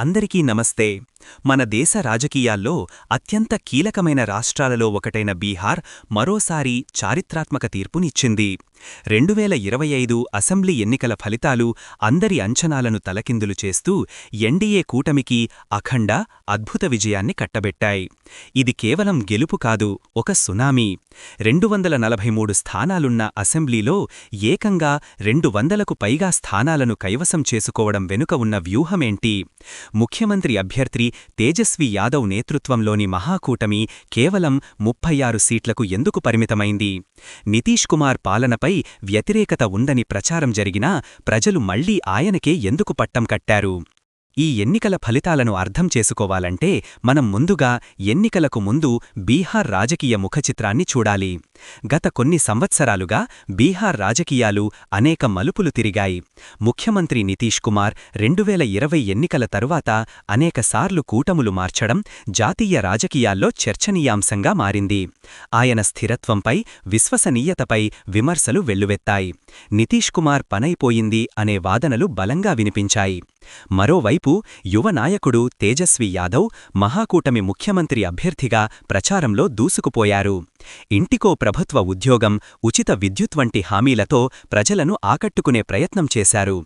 అందరికీ నమస్తే. మన దేశ రాజకీయాల్లో అత్యంత కీలకమైన రాష్ట్రాలలో ఒకటైన బీహార్ మరోసారి చారిత్రాత్మక తీర్పునిచ్చింది. రెండు వేల ఇరవై ఐదు అసెంబ్లీ ఎన్నికల ఫలితాలు అందరి అంచనాలను తలకిందులు చేస్తూ ఎన్డీఏ కూటమికి అఖండ అద్భుత విజయాన్ని కట్టబెట్టాయి. ఇది కేవలం గెలుపు కాదు ఒక సునామీ. రెండు వందల నలభై మూడు స్థానాలున్న అసెంబ్లీలో ఏకంగా రెండు వందలకు పైగా స్థానాలను కైవసం చేసుకోవడం వెనుక ఉన్న వ్యూహమేంటి? ముఖ్యమంత్రి అభ్యర్థి తేజస్వి యాదవ్ నేతృత్వంలోని మహాకూటమి కేవలం ముప్పై ఆరు సీట్లకు ఎందుకు పరిమితమైంది? నితీష్ కుమార్ పాలనపై వ్యతిరేకత ఉందని ప్రచారం జరిగినా ప్రజలు మళ్ళీ ఆయనకే ఎందుకు పట్టం కట్టారు? ఈ ఎన్నికల ఫలితాలను అర్థం చేసుకోవాలంటే మనం ముందుగా ఎన్నికలకు ముందు బీహార్ రాజకీయ ముఖచిత్రాన్ని చూడాలి. గత కొన్ని సంవత్సరాలుగా బీహార్ రాజకీయాలు అనేక మలుపులు తిరిగాయి. ముఖ్యమంత్రి నితీష్ కుమార్ రెండువేల ఇరవై ఎన్నికల తరువాత అనేకసార్లు కూటములు మార్చడం జాతీయ రాజకీయాల్లో చర్చనీయాంశంగా మారింది. ఆయన స్థిరత్వంపై విశ్వసనీయతపై విమర్శలు వెల్లువెత్తాయి. నితీష్ కుమార్ పనైపోయింది అనే వాదనలు బలంగా వినిపించాయి. మరోవైపు యువ నాయకుడు తేజస్వి యాదవ్ మహాకూటమి ముఖ్యమంత్రి అభ్యర్థిగా ప్రచారంలో దూసుకుపోయారు. ఇంటికో ప్రభుత్వ ఉద్యోగం ఉచిత విద్యుత్ వంటి హామీలతో ప్రజలను ఆకట్టుకునే ప్రయత్నం చేశారు.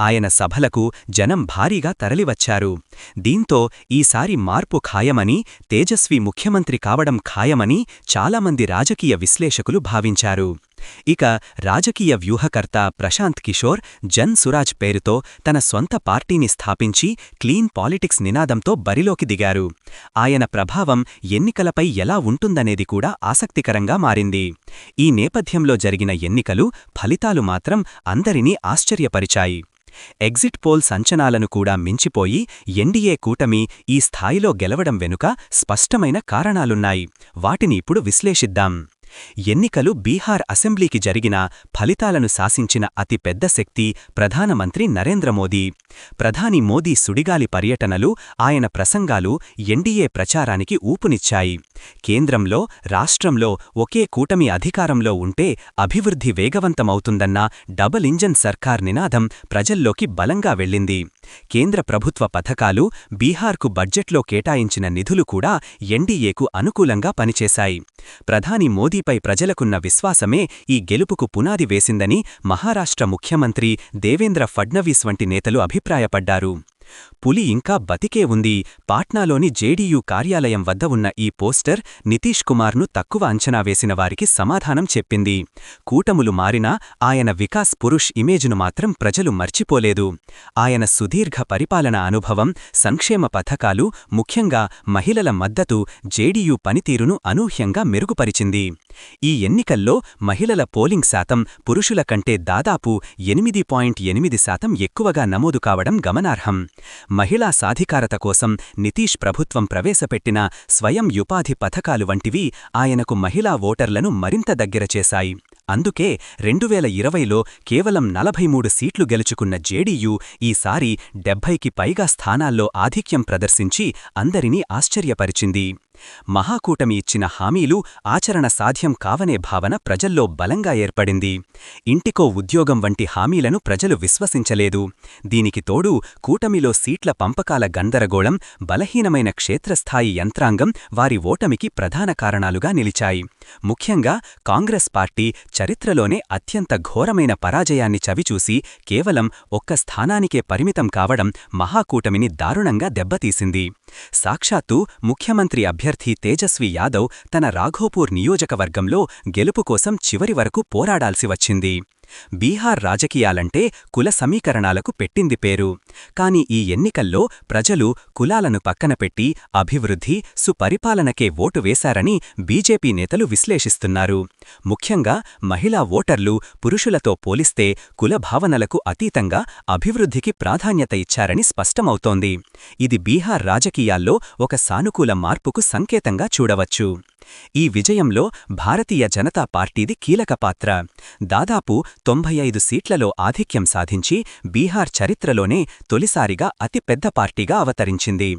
ఆయన సభలకు జనం భారీగా తరలివచ్చారు. దీంతో ఈసారి మార్పు ఖాయమని తేజస్వి ముఖ్యమంత్రి కావడం ఖాయమని చాలామంది రాజకీయ విశ్లేషకులు భావించారు. ఇక రాజకీయ వ్యూహకర్త ప్రశాంత్ కిషోర్ జన్ సురాజ్ పేరుతో తన సొంత పార్టీని స్థాపించి క్లీన్ పాలిటిక్స్ నినాదంతో బరిలోకి దిగారు. ఆయన ప్రభావం ఎన్నికలపై ఎలా ఉంటుందనేది కూడా ఆసక్తికరంగా మారింది. ఈ నేపథ్యంలో జరిగిన ఎన్నికలు ఫలితాలు మాత్రం అందరినీ ఆశ్చర్యపరిచాయి. ఎగ్జిట్ పోల్ సంచనాలను కూడా మించిపోయి ఎన్డీఏ కూటమి ఈ స్థాయిలో గెలవడం వెనుక స్పష్టమైన కారణాలున్నాయి. వాటిని ఇప్పుడు విశ్లేషిద్దాం. ఎన్నికలు బీహార్ అసెంబ్లీకి జరిగిన ఫలితాలను శాసించిన అతి పెద్ద శక్తి ప్రధానమంత్రి నరేంద్ర మోదీ. ప్రధాని మోదీ సుడిగాలి పర్యటనలు ఆయన ప్రసంగాలు ఎన్డీఏ ప్రచారానికి ఊపునిచ్చాయి. కేంద్రంలో రాష్ట్రంలో ఒకే కూటమి అధికారంలో ఉంటే అభివృద్ధి వేగవంతమవుతుందన్న డబల్ ఇంజన్ సర్కార్ నినాదం ప్రజల్లోకి బలంగా వెళ్ళింది. కేంద్ర ప్రభుత్వ పథకాలు బీహార్కు బడ్జెట్లో కేటాయించిన నిధులు కూడా ఎన్డీఏకు అనుకూలంగా పనిచేశాయి. ప్రధాని మోదీపై ప్రజలకున్న విశ్వాసమే ఈ గెలుపుకు పునాది వేసిందని మహారాష్ట్ర ముఖ్యమంత్రి దేవేంద్ర ఫడ్నవీస్ వంటి నేతలు అభిప్రాయపడ్డారు. పులి ఇంకా బతికే ఉంది. పాట్నాలోని జేడీయూ కార్యాలయం వద్ద ఉన్న ఈ పోస్టర్ నితీష్ కుమార్ను తక్కువ అంచనా వేసిన వారికి సమాధానం చెప్పింది. కూటములు మారినా ఆయన వికాస్ పురుష్ ఇమేజ్ను మాత్రం ప్రజలు మర్చిపోలేదు. ఆయన సుదీర్ఘ పరిపాలన అనుభవం సంక్షేమ పథకాలు ముఖ్యంగా మహిళల మద్దతు జేడీయూ పనితీరును అనూహ్యంగా మెరుగుపరిచింది. ఈ ఎన్నికల్లో మహిళల పోలింగ్ శాతం పురుషుల కంటే దాదాపు ఎనిమిది పాయింట్ ఎనిమిది శాతం ఎక్కువగా నమోదు కావడం గమనార్హం. మహిళా సాధికారత కోసం నితీష్ ప్రభుత్వం ప్రవేశపెట్టిన స్వయం యుపాధి పథకాలు వంటివి ఆయనకు మహిళా ఓటర్లను మరింత దగ్గర చేశాయి. అందుకే రెండువేల ఇరవైలో కేవలం నలభై మూడు సీట్లు గెలుచుకున్న జేడీయూ ఈసారి డెబ్బైకి పైగా స్థానాల్లో ఆధిక్యం ప్రదర్శించి అందరినీ ఆశ్చర్యపరిచింది. మహాకూటమి ఇచ్చిన హామీలు ఆచరణ సాధ్యం కావనే భావన ప్రజల్లో బలంగా ఏర్పడింది. ఇంటికో ఉద్యోగం వంటి హామీలను ప్రజలు విశ్వసించలేదు. దీనికి తోడు కూటమిలో సీట్ల పంపకాల గందరగోళం బలహీనమైన క్షేత్రస్థాయి యంత్రాంగం వారి ఓటమికి ప్రధాన కారణాలుగా నిలిచాయి. ముఖ్యంగా కాంగ్రెస్ పార్టీ చరిత్రలోనే అత్యంత ఘోరమైన పరాజయాన్ని చవిచూసి కేవలం ఒక్క స్థానానికే పరిమితం కావడం మహాకూటమిని దారుణంగా దెబ్బతీసింది. సాక్షాత్తు ముఖ్యమంత్రి అభ్యర్థి తేజస్వి యాదవ్ తన రాఘోపూర్ నియోజకవర్గంలో గెలుపు కోసం చివరి వరకు పోరాడాల్సి వచ్చింది. బీహార్ రాజకీయాలంటే కుల సమీకరణాలకు పెట్టింది పేరు. కాని ఈ ఎన్నికల్లో ప్రజలు కులాలను పక్కనపెట్టి అభివృద్ధి సుపరిపాలనకే ఓటు వేశారని బీజేపీ నేతలు విశ్లేషిస్తున్నారు. ముఖ్యంగా మహిళా ఓటర్లు పురుషులతో పోలిస్తే కుల భావనలకు అతీతంగా అభివృద్ధికి ప్రాధాన్యత ఇచ్చారని స్పష్టమవుతోంది. ఇది బీహార్ రాజకీయాల్లో ఒక సానుకూల మార్పుకు సంకేతంగా చూడవచ్చు. ఈ విజయంలో భారతీయ జనతా పార్టీది కీలక పాత్ర. దాదాపు తొంభై ఐదు సీట్లలో ఆధిక్యం సాధించి బీహార్ చరిత్రలోనే తొలిసారిగా అతిపెద్ద పార్టీగా అవతరించింది.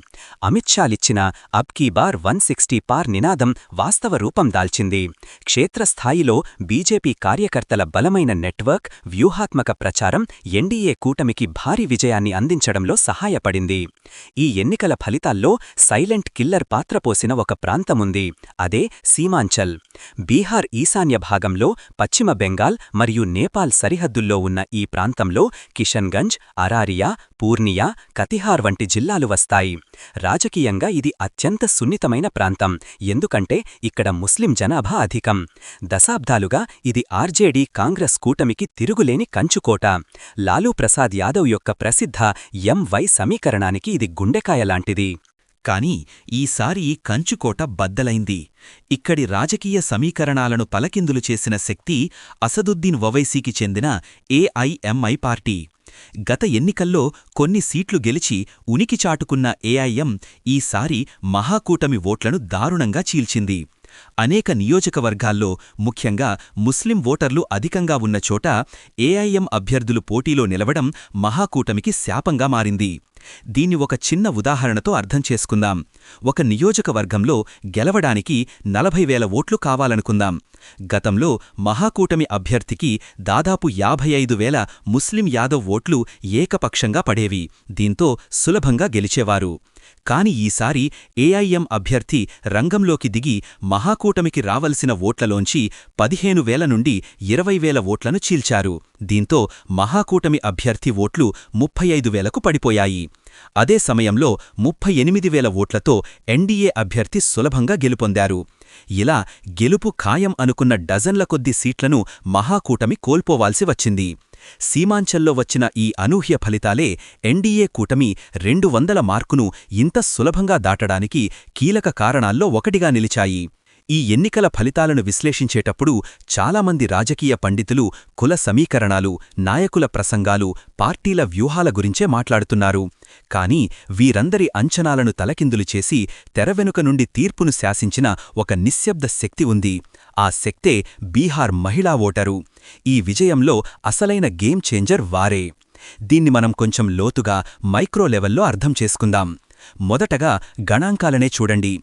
అమిత్ షాలిచ్చిన అబ్ బార్ వన్ సిక్స్టీ పార్ నినాదం వాస్తవ రూపం దాల్చింది. క్షేత్రస్థాయిలో బీజేపీ కార్యకర్తల బలమైన నెట్వర్క్ వ్యూహాత్మక ప్రచారం ఎన్డీఏ కూటమికి భారీ విజయాన్ని అందించడంలో సహాయపడింది. ఈ ఎన్నికల ఫలితాల్లో సైలెంట్ కిల్లర్ పాత్ర పోసిన ఒక ప్రాంతముంది. అది సీమాంచల్. బీహార్ ఈశాన్య భాగంలో పశ్చిమ బెంగాల్ మరియు నేపాల్ సరిహద్దుల్లో ఉన్న ఈ ప్రాంతంలో కిషన్గంజ్ అరారియా పూర్నియా కతిహార్ వంటి జిల్లాలు వస్తాయి. రాజకీయంగా ఇది అత్యంత సున్నితమైన ప్రాంతం. ఎందుకంటే ఇక్కడ ముస్లిం జనాభా అధికం. దశాబ్దాలుగా ఇది ఆర్జేడీ కాంగ్రెస్ కూటమికి తిరుగులేని కంచుకోట. లాలూ ప్రసాద్ యాదవ్ యొక్క ప్రసిద్ధ ఎంవై సమీకరణానికి ఇది గుండెకాయలాంటిది కాని ఈసారి కంచుకోట బద్దలైంది. ఇక్కడి రాజకీయ సమీకరణాలను పలకిందులు చేసిన శక్తి అసదుద్దీన్ ఒవైసీకి చెందిన ఏఐఎంఐ పార్టీ. గత ఎన్నికల్లో కొన్ని సీట్లు గెలిచి ఉనికి చాటుకున్న ఏఐఎం ఈసారి మహాకూటమి ఓట్లను దారుణంగా చీల్చింది. అనేక నియోజకవర్గాల్లో ముఖ్యంగా ముస్లిం ఓటర్లు అధికంగా ఉన్న చోట ఏఐఎం అభ్యర్థులు పోటీలో నిలవడం మహాకూటమికి శాపంగా మారింది. దీన్ని ఒక చిన్న ఉదాహరణతో అర్థం చేసుకుందాం. ఒక నియోజకవర్గంలో గెలవడానికి నలభై వేల ఓట్లు కావాలనుకుందాం. గతంలో మహాకూటమి అభ్యర్థికి దాదాపు యాభై ఐదు వేల ముస్లిం యాదవ్ ఓట్లు ఏకపక్షంగా పడేవి. దీంతో సులభంగా గెలిచేవారు. కాని ఈసారి ఏఐఎం అభ్యర్థి రంగంలోకి దిగి మహాకూటమికి రావలసిన ఓట్లలోంచి పదిహేను వేల నుండి ఇరవై వేల ఓట్లను చీల్చారు. దీంతో మహాకూటమి అభ్యర్థి ఓట్లు ముప్పై ఐదు వేలకు పడిపోయాయి. అదే సమయంలో ముప్పై ఎనిమిది వేల ఓట్లతో ఎన్డీఏ అభ్యర్థి సులభంగా గెలుపొందారు. ఇలా గెలుపు ఖాయం అనుకున్న డజన్ల కొద్ది సీట్లను మహాకూటమి కోల్పోవాల్సి వచ్చింది. సీమాంచల్లో వచ్చిన ఈ అనూహ్య ఫలితాలే ఎన్డీఏ కూటమి రెండు వందల మార్కును ఇంత సులభంగా దాటడానికి కీలక కారణాల్లో ఒకటిగా నిలిచాయి. ఈ ఎన్నికల ఫలితాలను విశ్లేషించేటప్పుడు చాలామంది రాజకీయ పండితులు కుల సమీకరణాలు నాయకుల ప్రసంగాలు పార్టీల వ్యూహాల గురించే మాట్లాడుతున్నారు. కాని వీరందరి అంచనాలను తలకిందులు చేసి తెరవెనుక నుండి తీర్పును శాసించిన ఒక నిశ్శబ్ద శక్తి ఉంది. ఆ శక్తే బీహార్ మహిళా ఓటరు. ఈ విజయంలో అసలైన గేమ్ చేంజర్ వారే. దీన్ని మనం కొంచెం లోతుగా మైక్రో లెవెల్లో అర్థం చేసుకుందాం. మొదటగా గణాంకాలనే చూడండి.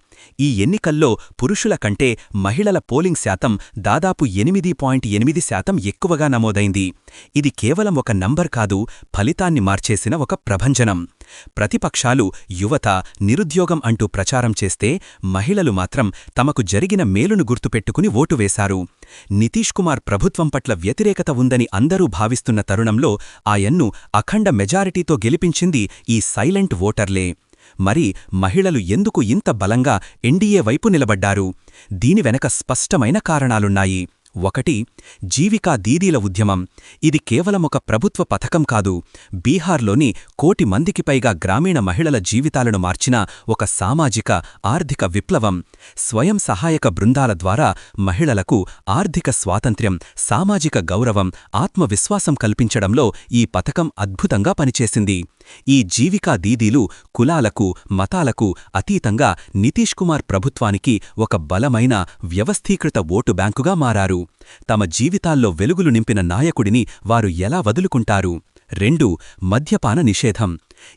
ఈ ఎన్నికల్లో పురుషుల కంటే మహిళల పోలింగ్ శాతం దాదాపు ఎనిమిది పాయింట్ ఎనిమిది శాతం ఎక్కువగా నమోదైంది. ఇది కేవలం ఒక నంబర్ కాదు ఫలితాన్ని మార్చేసిన ఒక ప్రభంజనం. ప్రతిపక్షాలు యువత నిరుద్యోగం అంటూ ప్రచారం చేస్తే మహిళలు మాత్రం తమకు జరిగిన మేలును గుర్తుపెట్టుకుని ఓటు వేశారు. నితీష్ కుమార్ ప్రభుత్వం పట్ల వ్యతిరేకత ఉందని అందరూ భావిస్తున్న తరుణంలో ఆయన్ను అఖండ మెజారిటీతో గెలిపించింది ఈ సైలెంట్ ఓటర్లే. మరి మహిళలు ఎందుకు ఇంత బలంగా ఎన్డీఏ వైపు నిలబడ్డారు? దీని వెనక స్పష్టమైన కారణాలున్నాయి. ఒకటి జీవికా దీదీల ఉద్యమం. ఇది కేవలం ఒక ప్రభుత్వ పథకం కాదు. బీహార్లోని కోటి మందికి పైగా గ్రామీణ మహిళల జీవితాలను మార్చిన ఒక సామాజిక ఆర్థిక విప్లవం. స్వయం సహాయక బృందాల ద్వారా మహిళలకు ఆర్థిక స్వాతంత్ర్యం సామాజిక గౌరవం ఆత్మవిశ్వాసం కల్పించడంలో ఈ పథకం అద్భుతంగా పనిచేసింది. ఈ జీవికా దీదీలు కులాలకు మతాలకు అతీతంగా నితీష్ కుమార్ ప్రభుత్వానికి ఒక బలమైన వ్యవస్థీకృత ఓటు బ్యాంకుగా మారారు. తమ జీవితాల్లో వెలుగులు నింపిన నాయకుడిని వారు ఎలా వదులుకుంటారు? రెండు మద్యపాన నిషేధం.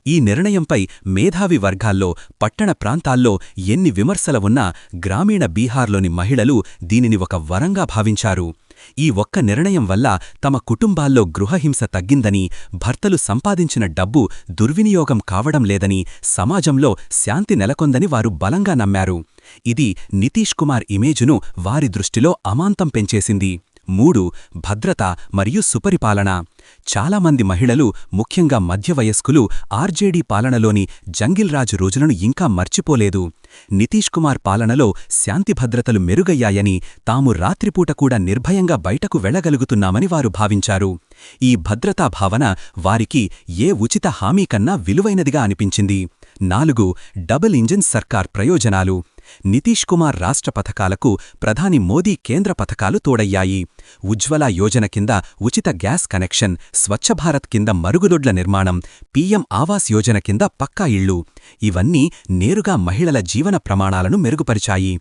ఈ నిర్ణయంపై మేధావి వర్గాల్లో పట్టణ ప్రాంతాల్లో ఎన్ని విమర్శల ఉన్నా గ్రామీణ బీహార్లోని మహిళలు దీనిని ఒక వరంగా భావించారు. ఈ ఒక్క నిర్ణయం వల్ల తమ కుటుంబాల్లో గృహహింస తగ్గిందని భర్తలు సంపాదించిన డబ్బు దుర్వినియోగం కావడం లేదని సమాజంలో శాంతి నెలకొందని వారు బలంగా నమ్మారు. ఇది నితీష్ కుమార్ ఇమేజును వారి దృష్టిలో అమాంతం పెంచేసింది. మూడు భద్రత మరియు సుపరిపాలన. చాలామంది మహిళలు ముఖ్యంగా మధ్యవయస్కులు ఆర్జేడీ పాలనలోని జంగిల్రాజు రోజులను ఇంకా మర్చిపోలేదు. నితీష్ కుమార్ పాలనలో శాంతి భద్రతలు మెరుగయ్యాయని తాము రాత్రిపూట కూడా నిర్భయంగా బయటకు వెళ్ళగలుగుతున్నామని వారు భావించారు. ఈ భద్రతా భావన వారికి ఏ ఉచిత హామీ కన్నా విలువైనదిగా అనిపించింది. నాలుగు డబుల్ ఇంజిన్ సర్కార్ ప్రయోజనాలు. నితీష్ కుమార్ రాష్ట్ర పథకాలకు ప్రధాని మోదీ కేంద్ర పథకాలు తోడయ్యాయి. ఉజ్వల యోజన కింద ఉచిత గ్యాస్ కనెక్షన్ స్వచ్ఛ భారత్ కింద మరుగుదొడ్ల నిర్మాణం పీఎం ఆవాస్ యోజన కింద పక్కా ఇళ్ళు. ఇవన్నీ నేరుగా మహిళల జీవన ప్రమాణాలను మెరుగుపరిచాయి.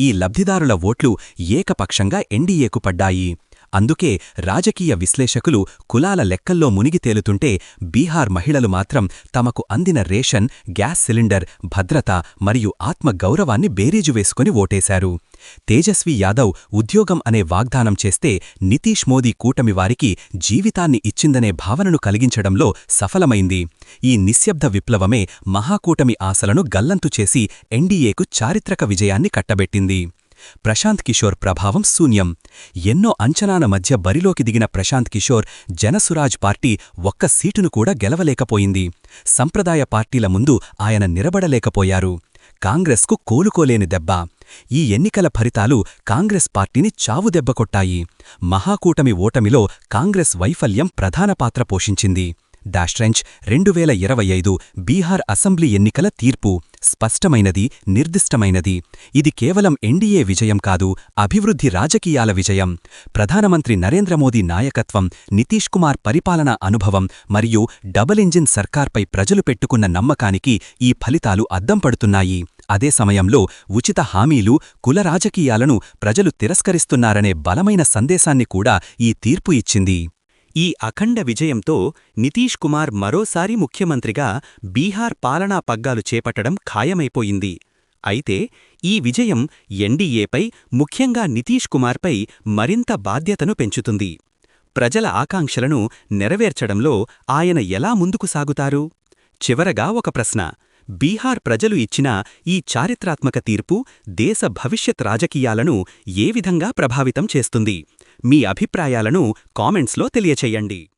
ఈ లబ్ధిదారుల ఓట్లు ఏకపక్షంగా ఎన్డీఏకు పడ్డాయి. అందుకే రాజకీయ విశ్లేషకులు కులాల లెక్కల్లో మునిగి తేలుతుంటే బీహార్ మహిళలు మాత్రం తమకు అందిన రేషన్ గ్యాస్ సిలిండర్ భద్రత మరియు ఆత్మగౌరవాన్ని బేరీజు వేసుకుని ఓటేశారు. తేజస్వి యాదవ్ ఉద్యోగం అనే వాగ్దానం చేస్తే నితీష్ మోదీ కూటమి వారికి జీవితాన్ని ఇచ్చిందనే భావనను కలిగించడంలో సఫలమైంది. ఈ నిశ్శబ్ద విప్లవమే మహాకూటమి ఆశలను గల్లంతు చేసి ఎన్డీఏకు చారిత్రక విజయాన్ని కట్టబెట్టింది. ప్రశాంత్ కిషోర్ ప్రభావం శూన్యం. ఎన్నో అంచనాల మధ్య బరిలోకి దిగిన ప్రశాంత్ కిషోర్ జనసురాజ్ పార్టీ ఒక్క సీటును కూడా గెలవలేకపోయింది. సంప్రదాయ పార్టీల ముందు ఆయన నిలబడలేకపోయారు. కాంగ్రెస్కు కోలుకోలేని దెబ్బ. ఈ ఎన్నికల ఫలితాలు కాంగ్రెస్ పార్టీని చావుదెబ్బ కొట్టాయి. మహాకూటమి ఓటమిలో కాంగ్రెస్ వైఫల్యం ప్రధాన పాత్ర పోషించింది. డాష్ట్రెంచ్ రెండు వేల ఇరవై ఐదు బీహార్ అసెంబ్లీ ఎన్నికల తీర్పు. స్పష్టమైనది నిర్దిష్టమైనది. ఇది కేవలం ఎన్డీఏ విజయం కాదు అభివృద్ధి రాజకీయాల విజయం. ప్రధానమంత్రి నరేంద్ర మోదీ నాయకత్వం నితీష్ కుమార్ పరిపాలనా అనుభవం మరియు డబుల్ ఇంజిన్ సర్కార్పై ప్రజలు పెట్టుకున్న నమ్మకానికి ఈ ఫలితాలు అద్దం పడుతున్నాయి. అదే సమయంలో ఉచిత హామీలు కుల రాజకీయాలను ప్రజలు తిరస్కరిస్తున్నారనే బలమైన సందేశాన్ని కూడా ఈ తీర్పు ఇచ్చింది. ఈ అఖండ విజయంతో నితీష్ కుమార్ మరోసారి ముఖ్యమంత్రిగా బీహార్ పాలనా పగ్గాలు చేపట్టడం ఖాయమైపోయింది. అయితే ఈ విజయం ఎన్డీఏపై ముఖ్యంగా నితీష్ కుమార్పై మరింత బాధ్యతను పెంచుతుంది. ప్రజల ఆకాంక్షలను నెరవేర్చడంలో ఆయన ఎలా ముందుకు సాగుతారు? చివరగా ఒక ప్రశ్న. బీహార్ ప్రజలు ఇచ్చిన ఈ చారిత్రాత్మక తీర్పు దేశ భవిష్యత్ రాజకీయాలను ఏ విధంగా ప్రభావితం చేస్తుంది? మీ అభిప్రాయాలను కామెంట్స్లో తెలియచేయండి.